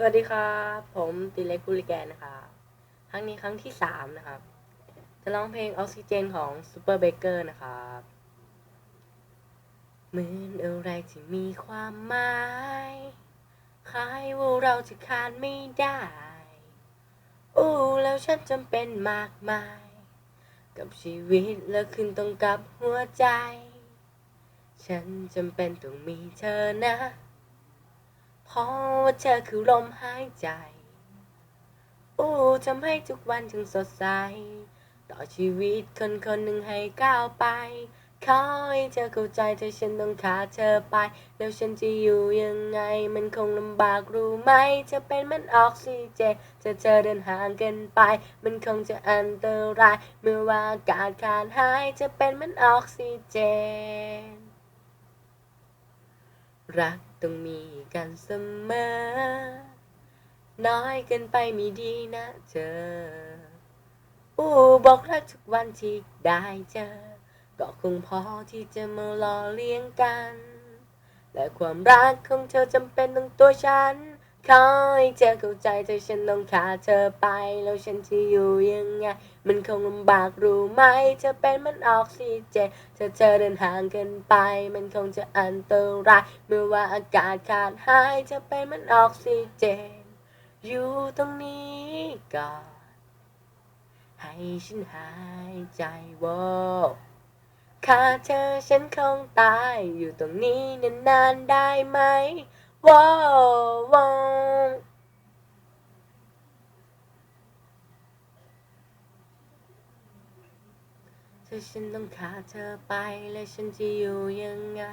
สวัสดีครับ ผมติเล็กกุลิแกนนะครับครั้งนี้ครั้งที่สามนะครับ จะร้องเพลงออกซิเจนของซูเปอร์เบเกอร์นะครับเหมือนอะไรที่มีความหมายคล้ายว่าเราจะขาดไม่ได้อู้แล้วฉันจำเป็นมากมาย กับชีวิตและขึ้นตรงกับหัวใจ ฉันจำเป็นต้องมีเธอนะ เพราะว่าเธอคือลมหายใจ โอ้ทำให้ทุกวันจึงสดใส ต่อชีวิตคนคนหนึ่งให้ก้าวไป ขอให้เธอเข้าใจถ้าฉันต้องขาดเธอไป แล้วฉันจะอยู่ยังไง มันคงลำบากรู้ไหมเธอเป็นเหมันออกซิเจนถ้าเธอเดินห่างกินไป มันคงจะอันตราย เมื่อว่าอากาศขาดหาย จะเป็นเหมันออกซิเจน รัก ต้องมีกันเสมอ น้อยเกินไปไม่ดีนะเธอ อู้บอกรักทุกวันที่ได้เจอ ก็คงพอที่จะมาหล่อเลี้ยงกัน และความรักของเธอจำเป็นต้องตัวฉัน ขอให้เธอเข้าใจถ้าฉันต้องขาดเธอไป แล้วฉันจะอยู่ยังไง มันคงลำบากรู้ไหมเธอเป็นมันออกซิเจนถ้าเธอเดินห่างกินไป มันคงจะอันตรายเมื่อว่าอากาศขาดหายเธอเป็นมันออกซิเจน อยู่ตรงนี้ก่อนให้ฉันหายใจวอขาดเธอฉันคงตายอยู่ตรงนี้นานๆได้ไหม ว้าวว้าวถ้าฉันต้องขาดเธอไปแล้วฉันจะอยู่ยังไง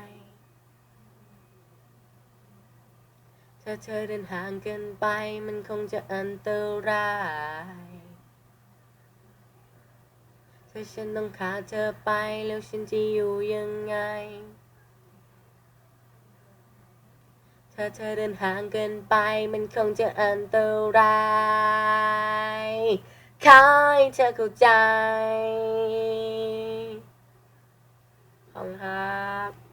ถ้าเธอเดินห่างเกินไปมันคงจะอันตรายถ้าฉันต้องขาดเธอไปแล้วฉันจะอยู่ยังไง ถ้าเธอเดินห่างเกินไปมันคงจะอันตรายขอให้เธอเข้าใจขอบคุณครับ